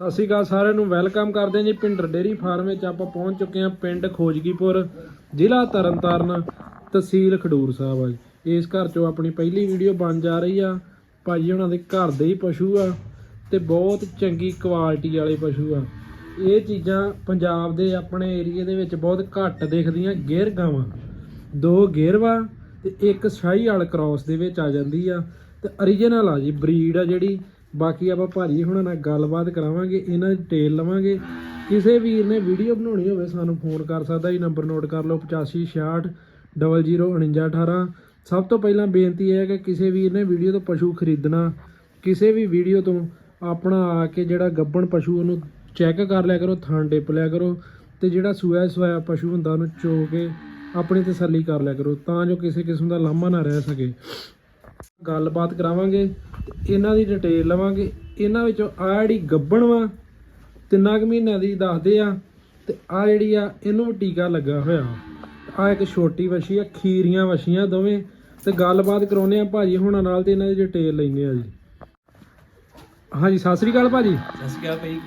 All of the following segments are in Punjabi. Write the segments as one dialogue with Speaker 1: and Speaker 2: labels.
Speaker 1: ਸਤਿ ਸ਼੍ਰੀ ਅਕਾਲ ਸਾਰਿਆਂ ਨੂੰ, ਵੈਲਕਮ ਕਰਦੇ ਹਾਂ ਜੀ ਪਿੰਡਰ ਡੇਰੀ ਫਾਰਮ ਵਿੱਚ। ਆਪਾਂ ਪਹੁੰਚ ਚੁੱਕੇ ਹਾਂ ਪਿੰਡ ਖੋਜਗੀਪੁਰ, ਜ਼ਿਲ੍ਹਾ ਤਰਨਤਾਰਨ, ਤਹਿਸੀਲ ਖਡੂਰ ਸਾਹਿਬ ਆ ਜੀ। ਇਸ ਘਰ ਚੋਂ ਆਪਣੀ ਪਹਿਲੀ ਵੀਡੀਓ ਬਣ ਜਾ ਰਹੀ ਆ। ਭਾਜੀ ਉਹਨਾਂ ਦੇ ਘਰ ਦੇ ਹੀ ਪਸ਼ੂ ਆ ਤੇ ਬਹੁਤ ਚੰਗੀ ਕੁਆਲਿਟੀ ਵਾਲੇ ਪਸ਼ੂ ਆ। ਇਹ ਚੀਜ਼ਾਂ ਪੰਜਾਬ ਦੇ ਆਪਣੇ ਏਰੀਏ ਦੇ ਵਿੱਚ ਬਹੁਤ ਘੱਟ ਦਿਖਦੀਆਂ, ਗੇਰ ਗਾਵਾਂ। ਦੋ ਗੇਰਵਾ ਤੇ ਇੱਕ ਸ਼ਾਹੀ ਵਾਲ ਕ੍ਰਾਸ ਦੇ ਵਿੱਚ ਆ ਜਾਂਦੀ ਆ। ਤੇ origignal ਆ ਜੀ ਬਰੀਡ ਆ ਜਿਹੜੀ। ਬਾਕੀ ਆਪਾਂ ਭਾਜੀ ਹੁਣਾਂ ਨਾਲ ਗੱਲਬਾਤ ਕਰਾਵਾਂਗੇ, ਇਹਨਾਂ ਦੀ ਡਿਟੇਲ ਲਵਾਂਗੇ। ਕਿਸੇ ਵੀਰ ਨੇ ਵੀਡੀਓ ਬਣਾਉਣੀ ਹੋਵੇ, ਸਾਨੂੰ ਫੋਨ ਕਰ ਸਕਦਾ ਜੀ ਨੰਬਰ ਨੋਟ ਕਰ ਲਓ 8566 004918 ਸਭ ਤੋਂ ਪਹਿਲਾਂ ਬੇਨਤੀ ਇਹ ਹੈ ਕਿ ਕਿਸੇ ਵੀਰ ਨੇ ਵੀਡੀਓ ਤੋਂ ਪਸ਼ੂ ਖਰੀਦਣਾ, ਕਿਸੇ ਵੀ ਵੀਡੀਓ ਤੋਂ ਆਪਣਾ ਆ ਕੇ ਜਿਹੜਾ ਗੱਬਣ ਪਸ਼ੂ ਉਹਨੂੰ ਚੈੱਕ ਕਰ ਲਿਆ ਕਰੋ, ਥਾਂ ਟਿਪ ਲਿਆ ਕਰੋ ਤੇ ਜਿਹੜਾ ਸੂਆ ਸੂਆ ਪਸ਼ੂ ਹੁੰਦਾ ਉਹਨੂੰ ਚੋ ਕੇ ਆਪਣੀ ਤਸੱਲੀ ਕਰ ਲਿਆ ਕਰੋ, ਤਾਂ ਜੋ ਕਿਸੇ ਕਿਸਮ ਦਾ ਲਾਮਾ ਨਾ ਰਹਿ ਸਕੇ। ਗੱਲਬਾਤ ਕਰਾਵਾਂਗੇ ਤੇ ਇਹਨਾਂ ਦੀ ਡਿਟੇਲ ਲਵਾਂਗੇ। ਇਹਨਾਂ ਵਿੱਚੋਂ ਆ ਜਿਹੜੀ ਗੱਬਣ ਵਾ ਤਿੰਨਾਂ ਕੁ ਮਹੀਨਿਆਂ ਦੀ ਦੱਸਦੇ ਆ ਤੇ ਆ ਜਿਹੜੀ ਆ ਇਹਨੂੰ ਟੀਕਾ ਲੱਗਾ ਹੋਇਆ ਆ ਇੱਕ ਛੋਟੀ ਵਛੀ ਆ ਖੀਰੀਆਂ ਵਛੀਆਂ ਦੋਵੇਂ। ਤੇ ਗੱਲਬਾਤ ਕਰਾਉਨੇ ਆ ਭਾਜੀ ਹੁਣਾਂ ਨਾਲ ਤੇ ਇਹਨਾਂ ਦੀ ਡਿਟੇਲ ਲੈਨੇ ਆ ਜੀ। ਹਾਂਜੀ ਸਤਿ ਸ੍ਰੀ ਅਕਾਲ ਭਾਜੀ।
Speaker 2: ਸਤਿ ਸ਼੍ਰੀ ਅਕਾਲ ਭਾਈ।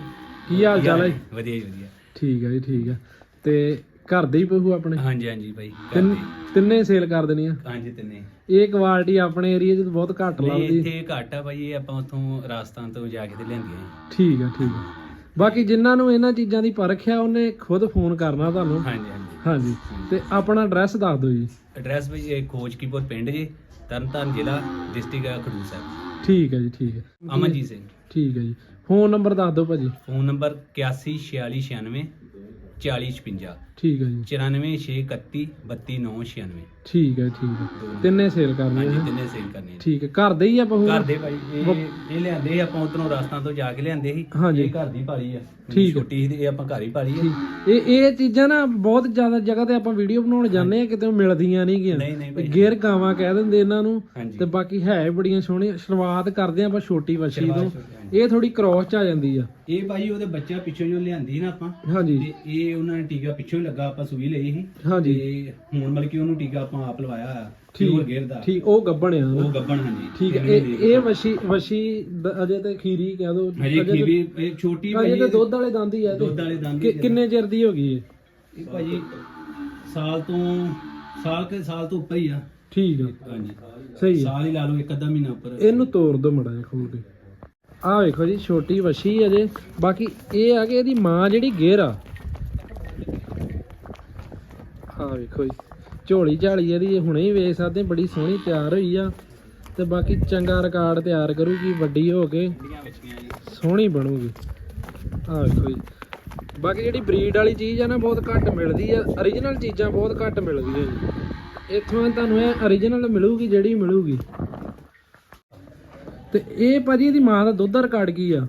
Speaker 1: ਕੀ ਹਾਲ ਚਾਲ ਹੈ ਜੀ?
Speaker 2: ਵਧੀਆ ਜੀ ਵਧੀਆ।
Speaker 1: ਠੀਕ ਹੈ ਜੀ ਠੀਕ ਹੈ ਤੇ ਘਰ ਦੇ ਹੀ ਪਸ਼ੂ ਆਪਣੇ?
Speaker 2: ਹਾਂਜੀ ਹਾਂਜੀ ਭਾਈ ਘਰ
Speaker 1: ਤਿੰਨ-
Speaker 2: ਦੇ।
Speaker 1: ਤਿੰਨੇ ਸੇਲ ਕਰ ਦੇਣੀ ਆ?
Speaker 2: ਹਾਂਜੀ ਤਿੰਨੇ।
Speaker 1: ਇਹ ਕੁਆਲਿਟੀ ਆਪਣੇ ਏਰੀਆ 'ਚ ਬਹੁਤ ਘੱਟ
Speaker 2: ਨਹੀਂ
Speaker 1: ਲੱਭਦੀ
Speaker 2: ਇੱਥੇ ਘੱਟ ਆ ਭਾਈ ਇਹ ਆਪਾਂ ਉੱਥੋਂ ਰਾਜਸਥਾਨ ਤੋਂ ਜਾ ਕੇ ਤੇ ਲਿਆਂਦੀਆਂ
Speaker 1: ਠੀਕ ਆ ਠੀਕ ਆ। ਬਾਕੀ ਜਿਨ੍ਹਾਂ ਨੂੰ ਇਹਨਾਂ ਚੀਜ਼ਾਂ ਦੀ ਪਰਖ ਆ ਉਹਨੇ ਖੁਦ ਫੋਨ ਕਰਨਾ ਤੁਹਾਨੂੰ।
Speaker 2: ਹਾਂਜੀ ਹਾਂਜੀ।
Speaker 1: ਹਾਂਜੀ। ਤੇ ਆਪਣਾ ਐਡਰੈਸ ਦੱਸ ਦਿਓ ਜੀ।
Speaker 2: ਐਡਰੈਸ ਭਾਈ ਇਹ ਖੋਜਕੀਪੁਰ ਪਿੰਡ ਜੀ ਤਰਨਤਾਰਨ ਜ਼ਿਲ੍ਹਾ ਡਿਸਟ੍ਰਿਕਟ ਖਡੂਰ ਸਾਹਿਬ।
Speaker 1: ਠੀਕ ਹੈ ਜੀ ਠੀਕ ਹੈ
Speaker 2: ਅਮਨਜੀਤ ਸਿੰਘ।
Speaker 1: ਠੀਕ ਹੈ ਜੀ। ਫੋਨ ਨੰਬਰ ਦੱਸ ਦਿਓ ਭਾਜੀ।
Speaker 2: ਫੋਨ ਨੰਬਰ 814696 4056
Speaker 1: ਠੀਕ ਹੈ ਜੀ।
Speaker 2: 94631 32996
Speaker 1: ਠੀਕ ਹੈ ਠੀਕ ਹੈ। ਤਿੰਨੇ ਸੇਲ ਕਰਨੇ
Speaker 2: ਹਾਂਜੀ ਤਿੰਨੇ ਸੇਲ ਕਰਨੇ ਆ।
Speaker 1: ਠੀਕ ਹੈ ਘਰ ਦੇ ਹੀ ਆ ਪਸ਼ੂ
Speaker 2: ਘਰ ਦੇ ਭਾਈ ਇਹ ਇਹ ਲਿਆਂਦੇ ਸੀ ਆਪਾਂ ਉਧਰੋਂ ਰਾਜਸਥਾਨ ਤੋਂ ਜਾ ਕੇ ਲਿਆਂਦੇ ਸੀ।
Speaker 1: ਹਾਂਜੀ।
Speaker 2: ਇਹ ਘਰ ਦੀ ਪਾਲੀ ਆ।
Speaker 1: ਠੀਕ ਹੈ।
Speaker 2: ਛੋਟੀ ਸੀ ਤੇ ਇਹ ਆਪਾਂ ਘਰ ਹੀ ਪਾਲੀ ਆ।
Speaker 1: ਇਹ ਇਹ ਚੀਜ਼ਾਂ ਨਾ ਬਹੁਤ ਜ਼ਿਆਦਾ ਜਗ੍ਹਾ ਤੇ ਆਪਾਂ ਵੀਡੀਓ ਬਣਾਉਣ ਜਾਂਦੇ ਆ ਕਿਤੇ ਉਹ ਮਿਲਦੀਆਂ ਨਹੀਂ ਗਿਆ।
Speaker 2: ਨਹੀਂ ਨਹੀਂ ਭਾਈ।
Speaker 1: ਗੇਰ ਗਾਵਾਂ ਕਹਿ ਦਿੰਦੇ ਇਹਨਾਂ ਨੂੰ
Speaker 2: ਹਾਂਜੀ।
Speaker 1: ਤੇ ਬਾਕੀ ਹੈ ਬੜੀਆਂ ਸੋਹਣੀਆਂ। ਸ਼ੁਰੂਆਤ ਕਰਦੇ ਆ ਆਪਾਂ ਛੋਟੀ ਵਛੀ ਤੋਂ। ਇਹ ਥੋੜੀ ਕ੍ਰੋਸ ਚ ਆ ਜਾਂਦੀ ਆ।
Speaker 2: ਇਹ ਭਾਈ ਉਹਦੇ ਬੱਚਾ ਪਿੱਛੋਂ ਜੋ ਲਿਆਂਦੀ ਨਾ ਆਪਾਂ
Speaker 1: ਹਾਂਜੀ।
Speaker 2: ਤੇ ਇਹ ਉਹਨਾਂ ਨੇ ਟੀਕਾ ਪਿੱਛੋਂ ਹੀ ਲੱਗਾ ਆਪਾਂ ਸੂਈ ਲਈ ਸੀ।
Speaker 1: ਹਾਂਜੀ।
Speaker 2: ਤੇ ਹੁਣ ਮਤਲਬ ਕਿ ਉਹਨੂੰ ਟੀਕਾ ਆਪਾਂ ਆਪ ਲਵਾਇਆ ਆ
Speaker 1: ਠੀਕ।
Speaker 2: ਪਿਓਰ ਗੇਅਰ ਦਾ।
Speaker 1: ਠੀਕ ਉਹ ਗੱਬਣ ਆ। ਨਾ
Speaker 2: ਉਹ ਗੱਬਣ ਹਾਂਜੀ।
Speaker 1: ਠੀਕ ਹੈ ਇਹ ਇਹ ਵਸ਼ੀ ਵਸ਼ੀ ਦ- ਅਜੇ ਤੇ ਖੀਰੀ ਕਹਿ ਦੋ।
Speaker 2: ਹਜੇ ਕੀ ਵੀ ਇਹ ਛੋਟੀ
Speaker 1: ਅਜੇ
Speaker 2: ਭਾਈ
Speaker 1: ਤੇ ਦੁੱਧ ਵਾਲੇ ਦੰਦ ਹੀ ਆ
Speaker 2: ਦੁੱਧ ਵਾਲੇ ਦੰਦ
Speaker 1: ਕਿ- ਕਿੰਨੇ ਚਿਰ ਦੀ ਹੋ ਗਈ ਇਹ?
Speaker 2: ਇਹ ਭਾਜੀ ਸਾਲ ਤੋਂ ਸਾਲ ਕੇ ਸਾਲ ਤੋਂ ਉੱਪਰ ਹੀ ਆ।
Speaker 1: ਠੀਕ ਆ।
Speaker 2: ਹਾਂਜੀ।
Speaker 1: ਸਹੀ ਆ।
Speaker 2: ਸਾਲ ਹੀ ਲਾ ਲਓ ਇੱਕ ਅੱਧਾ ਮਹੀਨਾ ਉੱਪਰ।
Speaker 1: ਇਹਨੂੰ ਤੋੜ ਦੋ ਮੜਾ ਜਿਹਾ ਖੋਲ ਕੇ। ਆਹ ਵੇਖੋ ਜੀ ਛੋਟੀ ਵਸ਼ੀ ਅਜੇ ਬਾਕੀ ਇਹ ਆ ਕਿ ਇਹਦੀ ਮਾਂ ਜਿਹੜੀ ਗੇਰ ਆ ਆਹ ਵੇਖੋ ਜੀ। ਝੋਲੀ ਝਾਲੀ ਇਹਦੀ ਹੁਣੇ ਹੀ ਵੇਖ ਸਕਦੇ, ਬੜੀ ਸੋਹਣੀ ਤਿਆਰ ਹੋਈ ਆ। ਤੇ ਬਾਕੀ ਚੰਗਾ ਰਿਕਾਰਡ ਤਿਆਰ ਕਰੂਗੀ, ਵੱਡੀ ਹੋ ਕੇ ਸੋਹਣੀ ਬਣੂਗੀ। ਆਹ ਵੇਖੋ ਜੀ। ਬਾਕੀ ਜਿਹੜੀ ਬਰੀਡ ਵਾਲੀ ਚੀਜ਼ ਆ ਨਾ, ਬਹੁਤ ਘੱਟ ਮਿਲਦੀ ਆ। origignal ਚੀਜ਼ਾਂ ਬਹੁਤ ਘੱਟ ਮਿਲਦੀਆਂ ਜੀ। ਇੱਥੋਂ ਤੁਹਾਨੂੰ ਇਹ origignal ਮਿਲੂਗੀ, ਜਿਹੜੀ ਮਿਲੂਗੀ। ਤੇ ਇਹ ਭਾਜੀ ਇਹਦੀ ਮਾਂ ਦਾ ਦੁੱਧ ਦਾ ਰਿਕਾਰਡ ਕੀ ਆ?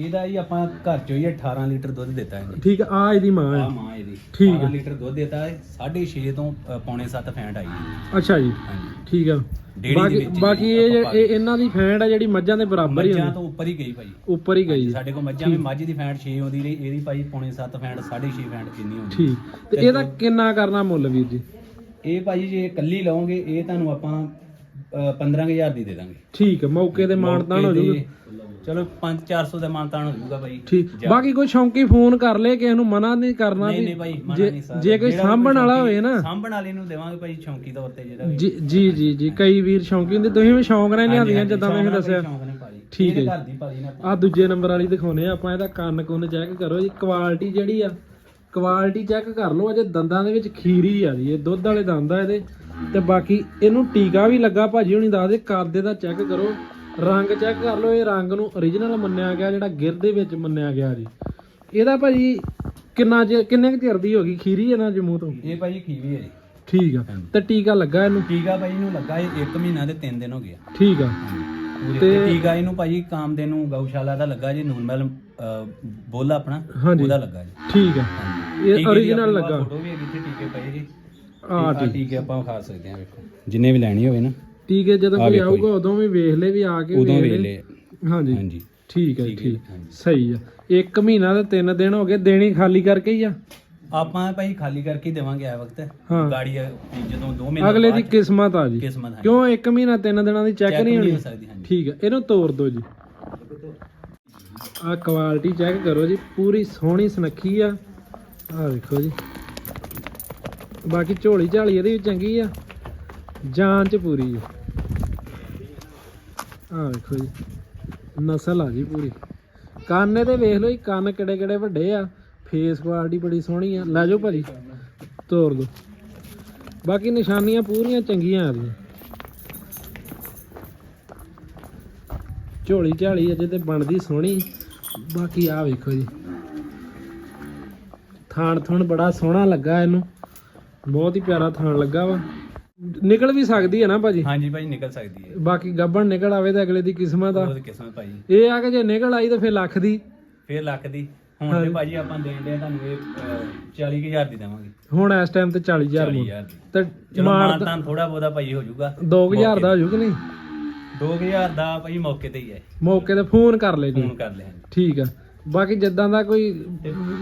Speaker 2: ਇਹਦਾ ਹੀ ਆਪਾਂ ਘਰ ਚੋਂ ਹੀ 18 ਲੀਟਰ ਦੁੱਧ ਦਿੱਤਾ ਇਹਨੇ।
Speaker 1: ਠੀਕ ਆ ਆਹ ਇਹਦੀ ਮਾਂ
Speaker 2: ਆ
Speaker 1: ਹੈ
Speaker 2: ਮਾਂ ਇਹਦੀ।
Speaker 1: ਠੀਕ
Speaker 2: 18
Speaker 1: ਹੈ।
Speaker 2: ਲੀਟਰ ਦੁੱਧ ਦਿੱਤਾ ਹੈ 6.5 ਤੋਂ ਅ, ਪੌਣੇ 7 ਫੈਂਟ ਆਈ ਹੈ
Speaker 1: ਅੱਛਾ ਜੀ।
Speaker 2: ਹਾਂਜੀ।
Speaker 1: ਠੀਕ ਆ।
Speaker 2: ਡੇਅਰੀ ਦੇ
Speaker 1: ਬਾਕੀ
Speaker 2: ਵਿੱਚ ਹੀ
Speaker 1: ਬਾਕੀ ਇਹ
Speaker 2: ਆਪਾਂ
Speaker 1: ਇਹ ਇਹਨਾਂ ਦੀ ਫੈਂਡ ਆ ਜਿਹੜੀ ਮੱਝਾਂ ਦੇ ਬਰਾਬਰ ਹੀ
Speaker 2: ਮੱਝਾਂ
Speaker 1: ਹੁੰਦੀ।
Speaker 2: ਤੋਂ ਉੱਪਰ ਹੀ ਗਈ ਭਾਈ।
Speaker 1: ਉੱਪਰ ਹੀ ਗਈ।
Speaker 2: ਸਾਡੇ ਕੋਲ ਮੱਝਾਂ ਵੀ ਮੱਝ ਦੀ ਫੈਂਟ 6 ਆਉਂਦੀ ਰਹੀ ਇਹਦੀ ਭਾਈ ਪੌਣੇ 7 ਫੈਂਟ 6.5 ਫੈਂਟ ਕਿੰਨੀ ਹੁੰਦੀ
Speaker 1: ਠੀਕ। ਤੇ ਇਹਦਾ ਕਿੰਨਾ ਕਰਨਾ ਮੁੱਲ ਵੀਰ ਜੀ?
Speaker 2: ਇਹ ਭਾਈ ਜੇ ਇਕੱਲੀ ਲਓਗੇ ਇਹ ਤੁਹਾਨੂੰ ਆਪਾਂ ਅ, 15000 ਦੀ ਦੇ ਦਾਂਗੇ।
Speaker 1: ਠੀਕ ਹੈ ਮੌਕੇ ਤੇ ਮਾਨਤਾਨ ਹੋ
Speaker 2: ਤੇ ਚਲੋ 5 400 ਦਾ ਮਾਨਤਾਨ ਹੋ ਜਾਊਗਾ ਭਾਈ
Speaker 1: ਠੀਕ ਬਾਕੀ ਕੋਈ ਸ਼ੌਂਕੀ ਫੋਨ ਕਰ ਲੇ ਕਿਸੇ ਨੂੰ ਮਨਾ ਨਹੀਂ ਕਰਨਾ
Speaker 2: ਨਹੀਂ
Speaker 1: ਵੀ
Speaker 2: ਨਹੀਂ ਭਾਈ ਮਨਾ
Speaker 1: ਜੇ-
Speaker 2: ਨਹੀਂ ਸਰ।
Speaker 1: ਜੇ ਕੋਈ ਸਾਂਭਣ ਵਾਲਾ ਹੋਵੇ ਨਾ।
Speaker 2: ਸਾਂਭਣ ਵਾਲੇ ਨੂੰ ਦੇਵਾਂਗੇ ਭਾਈ ਸ਼ੌਂਕੀ ਤੌਰ ਤੇ ਜਿਹੜਾ ਵੀ।
Speaker 1: ਜੀ ਜੀ ਜੀ ਜੀ ਕਈ ਵੀਰ ਸ਼ੌਂਕੀ ਹੁੰਦੇ ਤੁਸੀਂ ਵੀ ਸ਼ੌਂਕ ਨਾਲ ਲਿਆਂਦੀਆਂ ਜਿੱਦਾਂ ਮੈਂ ਦੱਸਿਆ।
Speaker 2: ਸ਼ੌਂਕ ਭਾਜੀ।
Speaker 1: ਠੀਕ ਹੈ
Speaker 2: ਇਹਦੇ ਘਰ ਦੀ ਭਾਜੀ ਨਾ
Speaker 1: ਆ ਦੂਜੇ ਨੰਬਰ ਵਾਲੀ ਦਿਖਾਉਨੇ ਆ ਆਪਾਂ ਇਹਦਾ ਕੰਨ ਕੁੰਨ ਚੈੱਕ ਕਰੋ ਜੀ ਕੁਆਲਿਟੀ ਜਿਹੜੀ ਆ ਕੁਆਲਿਟੀ ਚੈੱਕ ਕਰ ਲਓ ਅਜੇ ਦੰਦਾਂ ਦੇ ਵਿੱਚ ਖੀਰੀ ਆ ਜੀ ਇਹ ਦੁੱਧ ਵਾਲੇ ਦੰਦ ਆ ਇਹਦੇ। ਤੇ ਬਾਕੀ ਇਹਨੂੰ ਟੀਕਾ ਵੀ ਲੱਗਾ ਭਾਜੀ ਹੁਣੀ ਦੱਸਦੇ ਕਾਦੇ ਦਾ ਚੈੱਕ ਕਰੋ। ਰੰਗ ਚੈੱਕ ਕਰ ਲਓ ਇਹ ਰੰਗ ਨੂੰ origignal ਮੰਨਿਆ ਗਿਆ ਜਿਹੜਾ ਗਿਰ ਦੇ ਵਿੱਚ ਮੰਨਿਆ ਗਿਆ ਜੀ। ਇਹਦਾ ਭਾਜੀ ਕਿੰਨਾ ਚਿਰ ਕਿੰਨੇ ਚਿਰ ਦੀ ਹੋ ਗਈ? ਖੀਰੀ ਇਹਨਾਂ ਦੇ ਮੂੰਹ ਤੋਂ?
Speaker 2: ਇਹ ਭਾਜੀ ਖੀਵੀ ਹੈ ਜੀ।
Speaker 1: ਠੀਕ ਆ ਤੇ ਟੀਕਾ ਲੱਗਾ ਇਹਨੂੰ?
Speaker 2: ਟੀਕਾ ਭਾਈ ਨੂੰ ਲੱਗਾ ਇਹ 1 ਮਹੀਨਾ ਤੇ 3 ਦਿਨ ਹੋ ਗਿਆ
Speaker 1: ਠੀਕ ਆ।
Speaker 2: ਤੇ ਟੀਕਾ ਇਹਨੂੰ ਭਾਜੀ ਕਾਮਦੇ ਨੂੰ ਗਊਸ਼ਾਲਾ ਦਾ ਲੱਗਾ ਜੀ ਨੂਨਮਲ ਬੋਲਾ ਆਪਣਾ। ਉਹਦਾ ਲੱਗਾ ਜੀ।
Speaker 1: ਠੀਕ ਆ। ਇਹ
Speaker 2: ਦੀ ਆਪਣੀ
Speaker 1: ਲੱਗਾ।
Speaker 2: ਫੋਟੋ ਵੀ ਹੈਗੀ ਇੱਥੇ ਟੀਕੇ ਪਏ ਜੀ।
Speaker 1: ਆ
Speaker 2: ਆਹ
Speaker 1: ਠੀਕ।
Speaker 2: ਟੀਕੇ ਆਪਾਂ ਖਾ ਸਕਦੇ ਹਾਂ ਵੇਖੋ। ਜਿੰਨੇ ਵੀ ਲੈਣੀ ਹੋਵੇ ਨਾ।
Speaker 1: ਟੀਕੇ ਜਦੋਂ
Speaker 2: ਆ
Speaker 1: ਕੋਈ ਆਊਗਾ ਉਦੋਂ ਵੀ ਵੇਖ ਲੈ ਵੀ ਆ ਕੇ
Speaker 2: ਉਦੋਂ
Speaker 1: ਵੇਖ
Speaker 2: ਵੇਖ
Speaker 1: ਲੈ।
Speaker 2: ਲੈ।
Speaker 1: ਹਾਂਜੀ।
Speaker 2: ਹਾਂਜੀ।
Speaker 1: ਠੀਕ ਹੈ ਜੀ,
Speaker 2: ਠੀਕ ਹੈ,
Speaker 1: ਠੀਕ। ਸਹੀ ਆ। ਇੱਕ ਮਹੀਨਾ ਤੇ ਤਿੰਨ ਦਿਨ ਹੋ ਗਏ ਦੇਣੀ ਖਾਲੀ ਕਰਕੇ ਹੀ ਆ?
Speaker 2: ਆਪਾਂ ਭਾਈ ਖਾਲੀ ਕਰਕੇ ਹੀ ਦੇਵਾਂਗੇ ਆ ਵਕਤ।
Speaker 1: ਹਾਂ।
Speaker 2: ਗਾੜੀ ਆ, ਜਦੋਂ 2 ਮਹੀਨੇ
Speaker 1: ਅਗਲੇ ਦੀ
Speaker 2: ਬਾਅਦ
Speaker 1: ਕਿਸਮਤ ਆ ਜੀ।
Speaker 2: ਕਿਸਮਤ ਹੈ
Speaker 1: ਕਿਉਂ ਇੱਕ ਮਹੀਨਾ ਤਿੰਨ ਦਿਨਾਂ ਦੀ ਚੈੱਕ ਨਹੀਂ ਹੋਣੀ?
Speaker 2: ਹੋ ਸਕਦੀ ਹਾਂਜੀ।
Speaker 1: ਠੀਕ ਹੈ ਇਹਨੂੰ ਤੋੜ ਦਿਓ ਜੀ। ਆ ਕੁਆਲਿਟੀ ਚੈੱਕ ਕਰੋ ਜੀ ਪੂਰੀ ਸੋਹਣੀ ਸੁਨੱਖੀ ਆ। ਆ ਵੇਖੋ ਜੀ। ਬਾਕੀ ਝੋਲੀ ਝਾਲੀ ਇਹਦੀ ਵੀ ਚੰਗੀ ਆ। ਜਾਨ ਚ ਪੂਰੀ ਆ। ਆ ਵੇਖੋ ਜੀ, ਨਸਲ ਆ ਜੀ ਪੂਰੀ। ਕੰਨ ਤੇ ਵੇਖ ਲਓ ਜੀ, ਕੰਨ ਕਿਹੜੇ ਕਿਹੜੇ ਵੱਡੇ ਆ। ਫੇਸ ਕੁਆਲਿਟੀ ਬੜੀ ਸੋਹਣੀ ਆ। ਲੈ ਜਾਓ ਭਾਜੀ, ਤੋਰ ਦੋ। ਬਾਕੀ ਨਿਸ਼ਾਨੀਆਂ ਪੂਰੀਆਂ ਚੰਗੀਆਂ ਆ ਰਹੀਆਂ ਝੋਲੀ ਝਾਲੀ ਅਜੇ ਤੇ ਬਣਦੀ ਸੋਹਣੀ। ਬਾਕੀ ਆ ਵੇਖੋ ਜੀ। ਥਾਣ ਥਣ ਬੜਾ ਸੋਹਣਾ ਲੱਗਾ ਇਹਨੂੰ। ਬਹੁਤ ਹੀ ਪਿਆਰਾ ਥਾਣ ਲੱਗਾ ਵਾ। ਨਿਕਲ ਵੀ ਸਕਦੀ ਹੈ ਨਾ ਭਾਜੀ?
Speaker 2: ਹਾਂਜੀ ਭਾਜੀ ਨਿਕਲ ਸਕਦੀ ਹੈ।
Speaker 1: ਬਾਕੀ ਗੱਬਣ ਨਿਕਲ ਆਵੇ ਤਾਂ ਅਗਲੇ ਦੀ ਕਿਸਮਤ ਆ।
Speaker 2: ਬਹੁਤ ਕਿਸਮਤ ਭਾਜੀ।
Speaker 1: ਇਹ ਆ ਕਿ ਜੇ ਨਿਕਲ ਆਈ ਤਾਂ ਫਿਰ ਲੱਖ ਦੀ।
Speaker 2: ਫੇਰ ਲੱਖ ਦੀ। ਹੁਣ। ਤੇ ਭਾਜੀ ਆਪਾਂ ਦੇਣ ਦੇ ਤੁਹਾਨੂੰ ਇਹ 40000 ਦੀ ਦੇਵਾਂਗੇ।
Speaker 1: ਹੁਣ ਇਸ ਟਾਈਮ ਤੇ 40000 ਮੁੱਲ
Speaker 2: 40000 ਦੀ।
Speaker 1: ਤੇ
Speaker 2: ਮਾਨ ਤਾਂ ਥੋੜਾ ਬਹੁਤਾ ਭਾਜੀ ਹੋ ਜਾਊਗਾ।
Speaker 1: 2000 ਦਾ ਹੋ ਜੂ ਕਿ ਨਹੀਂ?
Speaker 2: 2000 ਦਾ ਭਾਜੀ ਮੌਕੇ ਤੇ ਹੀ ਹੈ।
Speaker 1: ਮੌਕੇ ਤੇ ਫੋਨ ਕਰ ਲੈ ਜੀ
Speaker 2: ਫੋਨ ਕਰ ਲਿਆ
Speaker 1: ਠੀਕ ਆ। ਬਾਕੀ ਜਿੱਦਾਂ ਦਾ ਕੋਈ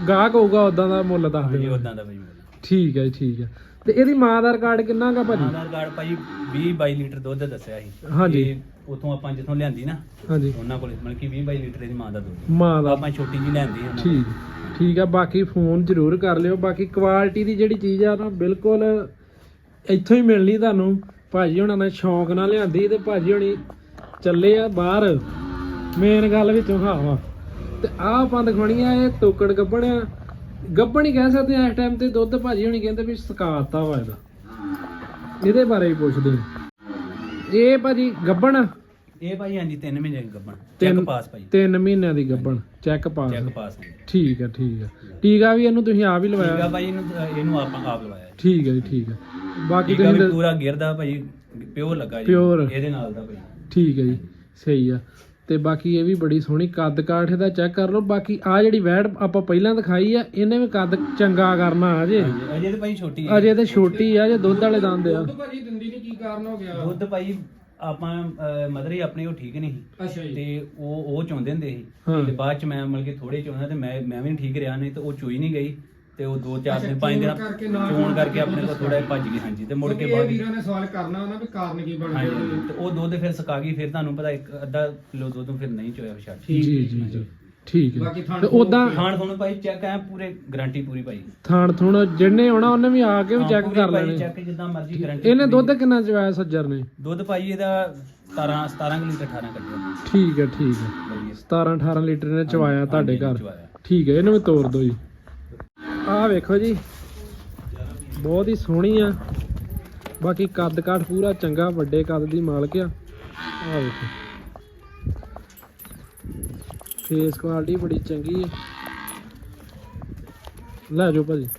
Speaker 1: ਗਾਹਕ ਹੋਊਗਾ ਉਦਾਂ ਦਾ ਮੁੱਲ ਦੱਸ ਦਿਓ।
Speaker 2: ਉਦਾਂ ਦਾ ਮੁੱਲ।
Speaker 1: ਠੀਕ ਹੈ ਜੀ, ਠੀਕ ਹੈ। ਤੇ ਇਹਦੀ ਮਾਂ ਦਾ ਰਿਕਾਰਡ ਕਿੰਨਾ ਗਾ ਭਾਜੀ?
Speaker 2: ਆਧਾਰ ਕਾਰਡ ਭਾਜੀ 20 22 ਲੀਟਰ ਦੁੱਧ ਦੱਸਿਆ ਸੀ।
Speaker 1: ਹਾਂਜੀ।
Speaker 2: ਉਥੋਂ ਆਪਾਂ ਜਿੱਥੋਂ ਲਿਆਂਦੀ ਨਾ
Speaker 1: ਹਾਂਜੀ।
Speaker 2: ਉਹਨਾਂ ਕੋਲ ਮਤਲਬ ਕਿ 20 22 ਲੀਟਰ ਦੀ ਮਾਂ ਦਾ ਦੁੱਧ।
Speaker 1: ਮਾਂ ਦਾ
Speaker 2: ਆਪਾਂ ਛੋਟੀ ਜੀ ਲੈਂਦੀ ਕੋਲ।
Speaker 1: ਠੀਕ ਠੀਕ ਆ ਬਾਕੀ ਫੋਨ ਜ਼ਰੂਰ ਕਰ ਲਿਓ। ਬਾਕੀ ਕੁਆਲਿਟੀ ਦੀ ਜਿਹੜੀ ਚੀਜ਼ ਆ ਨਾ ਬਿਲਕੁਲ ਇੱਥੋਂ ਹੀ ਮਿਲਣੀ ਤੁਹਾਨੂੰ। ਭਾਜੀ ਹੁਣਾਂ ਨੇ ਸ਼ੌਂਕ ਨਾਲ ਲਿਆਂਦੀ ਤੇ ਭਾਜੀ ਹੁਣੀ ਚੱਲੇ ਆ ਬਾਹਰ। ਮੇਨ ਗੱਲ ਵਿੱਚੋਂ ਹਾਵਾ ਤੇ ਆਹ ਆਪਾਂ ਦਿਖਾਉਣੀ ਆ ਇਹ ਟੋਕੜ ਗੱਬਣ ਆ। ਗੱਬਣ ਹੀ ਕਹਿ ਸਕਦੇ ਆ ਇਸ ਟਾਈਮ ਤੇ ਦੁੱਧ ਭਾਜੀ ਹੁਣੀ ਕਹਿੰਦੇ ਵੀ ਸਕਾਤਾ ਵਾ ਇਹਦਾ। ਇਹਦੇ ਬਾਰੇ ਵੀ ਪੁੱਛਦੇ ਆ। ਇਹ ਭਾਜੀ ਗੱਬਣ?
Speaker 2: ਇਹ ਭਾਜੀ ਹਾਂਜੀ 3 ਮਹੀਨੇ ਦੀ
Speaker 1: ਤਿੰਨ-
Speaker 2: ਚੈੱਕ ਪਾਸ ਭਾਜੀ।
Speaker 1: 3 ਮਹੀਨਿਆਂ ਦੀ ਗੱਬਣ ਚੈੱਕ ਪਾਸ
Speaker 2: ਚੈੱਕ ਪਾਸ ਹੈ
Speaker 1: ਠੀਕ ਹੈ ਠੀਕ ਟੀਕਾ ਵੀ ਇਹਨੂੰ ਤੁਸੀਂ ਆਪ ਹੀ
Speaker 2: ਠੀਕ ਆ
Speaker 1: ਲਵਾਇਆ?
Speaker 2: ਭਾਜੀ ਇਹਨੂੰ ਇਹਨੂੰ ਆਪਾਂ ਆਪ ਲਵਾਇਆ।
Speaker 1: ਠੀਕ ਹੈ ਜੀ ਠੀਕ ਹੈ ਬਾਕੀ
Speaker 2: ਵੀ
Speaker 1: ਤੁਸੀਂ
Speaker 2: ਪੂਰਾ ਗਿਰਦਾ ਭਾਜੀ ਪਿਓਰ ਲੱਗਾ ਜੀ। ਇਹਦੇ ਨਾਲ ਦਾ ਭਾਜੀ।
Speaker 1: ਠੀਕ ਹੈ ਜੀ ਸਹੀ ਆ। ਤੇ ਬਾਕੀ ਇਹ ਵੀ ਬੜੀ ਸੋਹਣੀ ਕੱਦ ਕਾਠ ਦਾ ਚੈੱਕ ਕਰ ਲਓ। ਬਾਕੀ ਆ ਜਿਹੜੀ ਵੈੜ ਆਪਾਂ ਪਹਿਲਾਂ ਦਿਖਾਈ ਆ ਇਹਨੇ ਵੀ ਕੱਦ ਚੰਗਾ ਕਰਨਾ ਅਜੇ
Speaker 2: ਹਾਂਜੀ, ਅਜੇ ਤਾਂ ਭਾਜੀ ਛੋਟੀ ਹੈ
Speaker 1: ਅਜੇ ਤੇ ਛੋਟੀ ਆ ਜੇ ਦੁੱਧ ਵਾਲੇ ਦੰਦ ਆ।
Speaker 3: ਭਾਜੀ ਦਿੰਦੀ ਨਹੀਂ ਕੀ ਕਾਰਨ ਹੋ ਗਿਆ?
Speaker 2: ਦੁੱਧ ਭਾਜੀ ਆਪਾਂ ਮਦਰ ਹੀ ਆਪਣੇ ਉਹ ਠੀਕ ਨਹੀਂ ਸੀ।
Speaker 3: ਅੱਛਾ ਜੀ।
Speaker 2: ਤੇ ਉਹ ਉਹ ਚਾਹੁੰਦੇ ਹੁੰਦੇ ਸੀ। ਤੇ ਬਾਅਦ ਚ ਮੈਂ ਮਤਲਬ ਕਿ ਥੋੜੇ ਚਾਹੁੰਦਾ ਤੇ ਮੈਂ ਮੈਂ ਵੀ ਠੀਕ ਰਿਹਾ ਨਹੀਂ ਤੇ ਉਹ ਚੋਈ ਨਹੀਂ ਗਈ। ਤੇ ਉਹ ਦੋ ਚਾਰ
Speaker 3: ਅੱਛਾ,
Speaker 2: ਦਿਨ ਪੰਜ ਦਿਨ
Speaker 3: ਚੋਣ ਕਰਕੇ
Speaker 2: ਆਪਣੇ ਕੋਲ ਥੋੜਾ ਭੱਜ ਗਈ ਹਾਂਜੀ ਤੇ ਮੁੜ ਕੇ ਬਾਅਦ
Speaker 3: ਵੀਰਾਂ ਨੇ ਸਵਾਲ ਕਰਨਾ ਉਹਨਾਂ ਵੀ ਕਾਰਨ ਕੀ ਬਣ
Speaker 2: ਹਾਂਜੀ
Speaker 3: ਗਿਆ
Speaker 2: ਤੇ ਉਹ ਦੁੱਧ ਫਿਰ ਸੁਕਾ ਗਈ ਫਿਰ ਤੁਹਾਨੂੰ ਪਤਾ ਇੱਕ ਅੱਧਾ ਕਿਲੋ ਦੁੱਧ ਫਿਰ ਨਹੀਂ ਚੋਇਆ ਛੱਡ
Speaker 1: ਜੀ ਜੀ ਜੀ ਠੀਕ ਹੈ।
Speaker 3: ਬਾਕੀ ਥਣ
Speaker 1: ਤੇ ਉਦਾਂ
Speaker 2: ਖਾਣ ਤੁਹਾਨੂੰ ਭਾਈ ਚੈੱਕ ਆ ਪੂਰੇ ਗਾਰੰਟੀ ਪੂਰੀ ਭਾਈ।
Speaker 1: ਥਾਣ ਥੁਣ ਜਿੰਨੇ ਆਉਣਾ ਉਹਨੇ ਵੀ ਆ ਕੇ ਵੀ ਚੈੱਕ ਕਰ ਲੈਣੇ।
Speaker 2: ਚੈੱਕ ਜਿੱਦਾਂ ਮਰਜ਼ੀ ਗਾਰੰਟੀ
Speaker 1: ਇਹਨੇ ਦੁੱਧ ਕਿੰਨਾ ਚਵਾਇਆ ਸੱਜਰ ਨੇ?
Speaker 2: ਦੁੱਧ ਭਾਈ ਇਹਦਾ 17 17 ਲੀਟਰ 18 ਕੱਢਿਆ।
Speaker 1: ਠੀਕ ਹੈ ਠੀਕ ਹੈ।
Speaker 2: ਵਧੀਆ।
Speaker 1: 17 18 ਲੀਟਰ ਨੇ ਚਵਾਇਆ ਤੁਹਾਡੇ ਘਰ।
Speaker 2: ਚਵਾਇਆ।
Speaker 1: ਠੀਕ ਹੈ ਇਹਨੂੰ ਵੀ ਤੋੜ ਦਿਓ ਜੀ। ਆਹ ਵੇਖੋ ਜੀ। ਬਹੁਤ ਹੀ ਸੋਹਣੀ ਆ। ਬਾਕੀ ਕੱਦ ਕਾਠ ਪੂਰਾ ਚੰਗਾ, ਵੱਡੇ ਕੱਦ ਦੀ ਮਾਲਕ ਆ। ਆਹ ਵੇਖੋ। ਫੇਸ ਕੁਆਲਿਟੀ ਬੜੀ ਚੰਗੀ ਹੈ ਲੈ ਜਾਓ ਭਾਜੀ।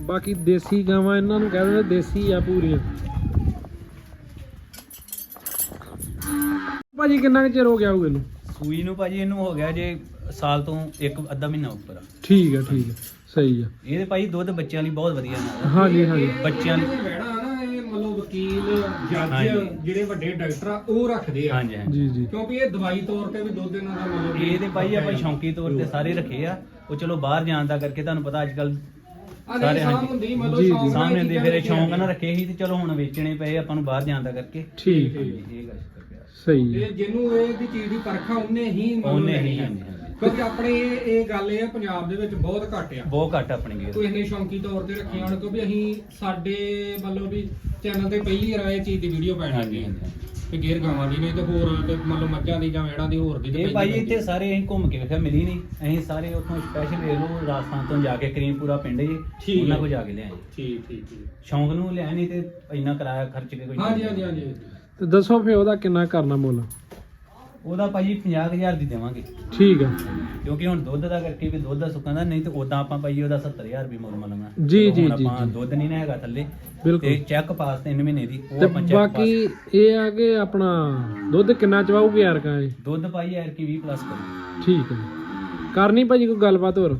Speaker 1: ਬਾਕੀ ਦੇਸੀ ਗਾਵਾਂ, ਇਹਨਾਂ ਨੂੰ ਕਹਿੰਦੇ ਦੇਸੀ ਆ ਪੂਰੀਆਂ। ਭਾਜੀ, ਕਿੰਨਾ ਕੁ ਚਿਰ ਹੋ ਗਿਆ ਹੋਊ ਇਹਨੂੰ?
Speaker 2: ਸੂਈ ਨੂੰ ਭਾਜੀ, ਇਹਨੂੰ ਹੋ ਗਿਆ ਜੇ ਸਾਲ ਤੋਂ ਇੱਕ ਅੱਧਾ ਮਹੀਨਾ ਉੱਪਰ ਆ।
Speaker 1: ਠੀਕ ਹੈ ਠੀਕ ਹੈ ਸਹੀ ਆ।
Speaker 2: ਇਹਦੇ ਭਾਈ ਦੁੱਧ ਬੱਚਿਆਂ ਲਈ ਬਹੁਤ ਵਧੀਆ ਨਾਲ
Speaker 1: ਹਾਂਜੀ ਹਾਂਜੀ।
Speaker 2: ਬੱਚਿਆਂ ਲਈ
Speaker 3: ਵੈੜਾ ਨਾ ਇਹ ਮਤਲਬ ਵਕੀਲ ਜੱਜ
Speaker 2: ਹਾਂਜੀ।
Speaker 3: ਜਿਹੜੇ ਵੱਡੇ ਡਾਕਟਰ ਆ ਉਹ ਰੱਖਦੇ ਆ।
Speaker 2: ਹਾਂਜੀ ਹਾਂਜੀ।
Speaker 1: ਜੀ ਜੀ।
Speaker 3: ਕਿਉਂਕਿ ਇਹ ਦਵਾਈ ਤੌਰ ਤੇ ਵੀ ਦੁੱਧ ਇਹਨਾਂ ਦਾ ਮਤਲਬ
Speaker 2: ਇਹ ਤੇ ਭਾਈ ਆਪਾਂ ਸ਼ੌਂਕੀ ਤੌਰ ਤੇ ਸਾਰੇ ਰੱਖੇ ਆ। ਉਹ ਚਲੋ ਬਾਹਰ ਜਾਣ ਦਾ ਕਰਕੇ ਤੁਹਾਨੂੰ ਪਤਾ ਅੱਜ ਕੱਲ
Speaker 3: ਆ
Speaker 2: ਸਾਰੇ
Speaker 3: ਨਹੀਂ ਸਾਹ
Speaker 2: ਹਾਂਜੀ।
Speaker 3: ਹੁੰਦੀ
Speaker 1: ਜੀ,
Speaker 3: ਮਤਲਬ
Speaker 1: ਜੀ।
Speaker 3: ਸ਼ੌਂਕ ਨਾਲ
Speaker 2: ਸਾਹਮਣੇ
Speaker 3: ਇਹ
Speaker 2: ਦੇ
Speaker 3: ਚੀਜ਼ਾਂ
Speaker 2: ਫਿਰ
Speaker 3: ਰੱਖੀਆਂ
Speaker 2: ਸ਼ੌਂਕ ਨਾਲ ਰੱਖੇ ਸੀ ਤੇ ਚਲੋ ਹੁਣ ਵੇਚਣੇ ਪਏ ਆਪਾਂ ਨੂੰ ਬਾਹਰ ਜਾਣ ਦਾ ਕਰਕੇ।
Speaker 1: ਠੀਕ।
Speaker 2: ਇਹ ਗੱਲ ਚੱਕਰ ਪਿਆ
Speaker 1: ਸਹੀ ਹੈ
Speaker 3: ਤੇ ਜਿਹਨੂੰ ਇਹ ਦੀ ਚੀਜ਼ ਦੀ ਪਰਖਾ ਉਹਨੇ ਹੀ ਮਤਲਬ
Speaker 2: ਉਹਨੇ ਹੀ,
Speaker 3: ਲੈਣੀ ਆ।
Speaker 2: ਹਾਂਜੀ, ਹਾਂਜੀ।
Speaker 3: ਕਿਉਂਕਿ ਆਪਣੇ ਇਹ ਇਹ ਗੱਲ ਇਹ ਆ ਪੰਜਾਬ ਦੇ ਵਿੱਚ ਬਹੁਤ ਘੱਟ ਆ।
Speaker 2: ਬਹੁਤ ਘੱਟ ਆਪਣੇ ਗੇਰ
Speaker 3: ਕੋਈ ਇਹਨੇ ਸ਼ੌਂਕੀ ਤੌਰ ਤੇ ਰੱਖੀਆਂ ਹੋਣ ਕਿਉਂਕਿ ਅਸੀਂ ਸਾਡੇ ਵੱਲੋਂ ਵੀ ਚੈਨਲ ਤੇ ਪਹਿਲੀ ਵਾਰ ਇਹ ਚੀਜ਼ ਦੀ ਵੀਡੀਓ ਪੈਣ
Speaker 2: ਹਾਂਜੀ
Speaker 3: ਲੱਗੀ
Speaker 2: ਹਾਂਜੀ
Speaker 3: ਤੇ ਗੇਰ ਗਾਵਾਂ ਦੀ ਨਹੀਂ ਤੇ ਹੋਰ ਤੇ ਮੰਨ ਲਓ ਮੱਝਾਂ ਦੀ ਜਾਂ ਵੇੜਾਂ ਦੀ ਹੋਰ ਦੀ ਤੇ
Speaker 2: ਇਹ ਭਾਈ ਇੱਥੇ। ਸਾਰੇ ਅਸੀਂ ਘੁੰਮ ਕੇ ਵੇਖਿਆ ਮਿਲੀ ਨਹੀਂ। ਅਸੀਂ ਸਾਰੇ ਉੱਥੋਂ ਸਪੈਸ਼ਲ ਵੇਖ ਲਓ ਰਾਜਸਥਾਨ ਤੋਂ ਜਾ ਕੇ ਕਰੀਮਪੁਰਾ ਪਿੰਡ ਜੀ
Speaker 3: ਠੀਕ
Speaker 2: ਉਹਨਾਂ
Speaker 3: ਹੈ।
Speaker 2: ਕੋ ਜਾ ਕੇ ਲਿਆਏ।
Speaker 3: ਠੀਕ ਠੀਕ ਠੀਕ।
Speaker 2: ਸ਼ੌਂਕ ਨੂੰ ਲਿਆ ਨਹੀਂ ਤੇ ਇੰਨਾ ਕਿਰਾਇਆ ਖਰਚ ਕੇ ਕੋਈ
Speaker 3: ਹਾਂਜੀ ਹਾਂਜੀ ਹਾਂਜੀ।
Speaker 1: ਤੇ ਦੱਸੋ ਫੇ ਉਹਦਾ ਕਿੰਨਾ ਕਰਨਾ ਮੁੱਲ?
Speaker 2: ਉਹਦਾ ਭਾਜੀ 50000 ਦੀ ਦੇਵਾਂਗੇ।
Speaker 1: ਠੀਕ ਹੈ
Speaker 2: ਕਿਉਂਕਿ ਹੁਣ ਦੁੱਧ ਦਾ ਕਰਕੇ ਵੀ ਦੁੱਧ ਦਾ ਸੁੱਕਣ ਦਾ ਨਹੀਂ ਤੇ ਉਦਾਂ ਆਪਾਂ ਭਾਈ ਉਹਦਾ 70000 ਵੀ ਮੁੱਲ ਮੰਨਣਾ।
Speaker 1: ਜੀ, ਜੀ, ਜੀ,
Speaker 2: ਆਪਾਂ। ਦੁੱਧ ਨਹੀਂ ਨਾ ਹੈਗਾ ਥੱਲੇ
Speaker 1: ਬਿਲਕੁਲ।
Speaker 2: ਤੇ ਚੈੱਕ ਪਾਸ 3 ਮਹੀਨੇ ਦੀ ਉਹ
Speaker 1: ਤੇ
Speaker 2: ਆਪਾਂ ਚੈੱਕ
Speaker 1: ਬਾਕੀ ਇਹ ਆ ਕਿ ਆਪਣਾ ਦੁੱਧ ਕਿੰਨਾ ਚਵਾਉਗੇ ਯਾਰ ਕਾ ਇਹ
Speaker 2: ਦੁੱਧ ਭਾਈ ਯਾਰ ਕੀ 20 ਪਲੱਸ ਕਰੂ
Speaker 1: ਠੀਕ ਹੈ ਕਰਨੀ ਭਾਜੀ ਕੋਈ ਗੱਲਬਾਤ ਹੋਰ?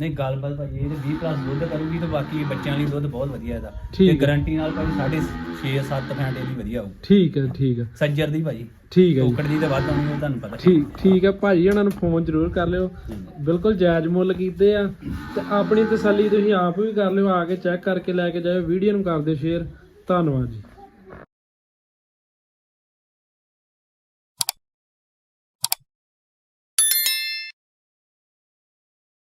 Speaker 2: ਨਹੀਂ ਗੱਲਬਾਤ ਭਾਜੀ ਇਹ 20 ਪਲੱਸ ਦੁੱਧ ਕਰੂਗੀ ਤੇ ਬਾਕੀ ਬੱਚਿਆਂ ਲਈ ਦੁੱਧ ਬਹੁਤ ਵਧੀਆ ਇਹਦਾ।
Speaker 1: ਠੀਕ
Speaker 2: ਤੇ
Speaker 1: ਹੈ।
Speaker 2: ਗਾਰੰਟੀ ਨਾਲ ਭਾਜੀ 6.5 7 ਫੈਂਟ ਇਹਦੀ ਵਧੀਆ ਹੋਊ।
Speaker 1: ਠੀਕ ਹੈ ਠੀਕ ਹੈ।
Speaker 2: ਸੱਜਰ ਦੀ ਭਾਜੀ।
Speaker 1: ਠੀਕ ਹੈ ਜੀ।
Speaker 2: ਟੋਕੜ ਦੀ ਤੇ ਵੱਧ ਆਉਣੀ ਉਹ ਤੁਹਾਨੂੰ ਪਤਾ।
Speaker 1: ਠੀਕ ਠੀਕ ਹੈ। ਭਾਜੀ ਉਹਨਾਂ ਨੂੰ ਫੋਨ ਜ਼ਰੂਰ ਕਰ ਲਿਓ। ਬਿਲਕੁਲ ਜਾਇਜ਼ ਮੁੱਲ ਕੀਤੇ ਆ। ਤੇ ਆਪਣੀ ਤਸੱਲੀ ਤੁਸੀਂ ਆਪ ਵੀ ਕਰ ਲਿਓ ਆ ਕੇ ਚੈੱਕ ਕਰਕੇ ਲੈ ਕੇ ਜਾਇਓ। ਵੀਡੀਓ ਨੂੰ ਕਰ ਦਿਓ ਸ਼ੇਅਰ ਧੰਨਵਾਦ ਜੀ।